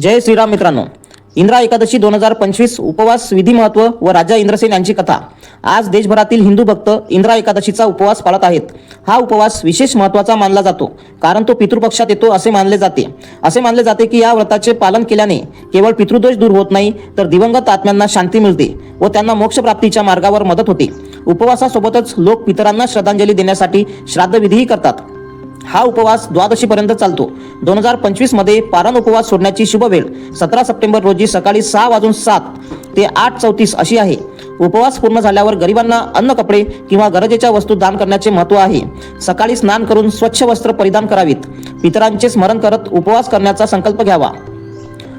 जय श्रीराम मित्रांनो. इंद्रा एकादशी दोन हजार पंचवीस उपवास विधी महत्त्व व राजा इंद्रसेन यांची कथा. आज देशभरातील हिंदू भक्त इंद्रा एकादशीचा उपवास पाळत आहेत. हा उपवास विशेष महत्त्वाचा मानला जातो कारण तो पितृपक्षात येतो असे मानले जाते. असे मानले जाते की या व्रताचे पालन केल्याने केवळ पितृदोष दूर होत नाही तर दिवंगत आत्म्यांना शांती मिळते व त्यांना मोक्षप्राप्तीच्या मार्गावर मदत होते. उपवासासोबतच लोक पितरांना श्रद्धांजली देण्यासाठी श्राद्धविधीही करतात. हा उपवास द्वादशीपर्यंत चालतो. दोन हजार पंचवीसमध्ये पारण उपवास सोडण्याची शुभ वेळ सतरा सप्टेंबर रोजी सकाळी सहा वाजून सात ते आठ चौतीस अशी आहे. उपवास पूर्ण झाल्यावर गरिबांना अन्न कपडे किंवा गरजेच्या वस्तू दान करण्याचे महत्त्व आहे. सकाळी स्नान करून स्वच्छ वस्त्र परिधान करावीत. पितरांचे स्मरण करत उपवास करण्याचा संकल्प घ्यावा.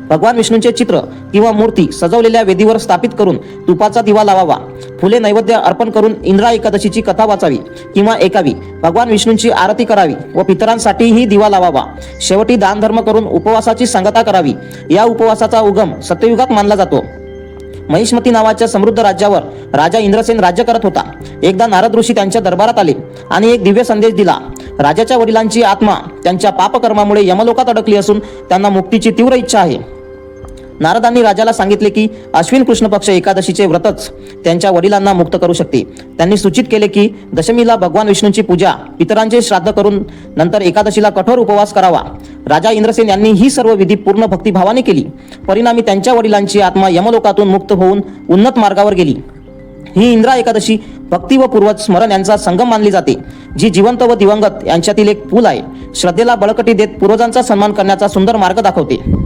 भगवान विष्णूंचे चित्र किंवा मूर्ती सजवलेल्या वेदीवर स्थापित करून तुपाचा दिवा लावावा. फुले नैवेद्य अर्पण करून इंद्रा एकादशीची कथा वाचावी किंवा ऐकावी. भगवान विष्णूंची आरती करावी व पितरांसाठीही दिवा लावावा. शेवटी दानधर्म करून उपवासाची सांगता करावी. या उपवासाचा उगम सत्ययुगात मानला जातो. महिष्मती नावाच्या समृद्ध राज्यावर राजा इंद्रसेन राज्य करत होता. एकदा नारद ऋषी त्यांच्या दरबारात आले आणि एक दिव्य संदेश दिला. राजाच्या वडिलांची आत्मा त्यांच्या पापकर्मामुळे यमलोकात अडकली असून त्यांना मुक्तीची तीव्र इच्छा आहे. नारदांनी राजाला सांगितले की अश्विन कृष्ण पक्ष एकादशीचे व्रतच त्यांच्या वडिलांना मुक्त करू शकते. त्यांनी सूचित केले की दशमीला भगवान विष्णूंची पूजा पितरांचे श्राद्ध करून नंतर एकादशीला कठोर उपवास करावा. राजा इंद्रसेन यांनी ही सर्व विधी पूर्ण भक्तिभावाने केली. परिणामी त्यांच्या वडिलांची आत्मा यमलोकातून मुक्त होऊन उन्नत मार्गावर गेली. ही इंद्रा एकादशी भक्ती व पूर्वज स्मरण यांचा संगम मानली जाते जी जिवंत व दिवंगत यांच्यातील एक पूल आहे. श्रद्धेला बळकटी देत पूर्वजांचा सन्मान करण्याचा सुंदर मार्ग दाखवते.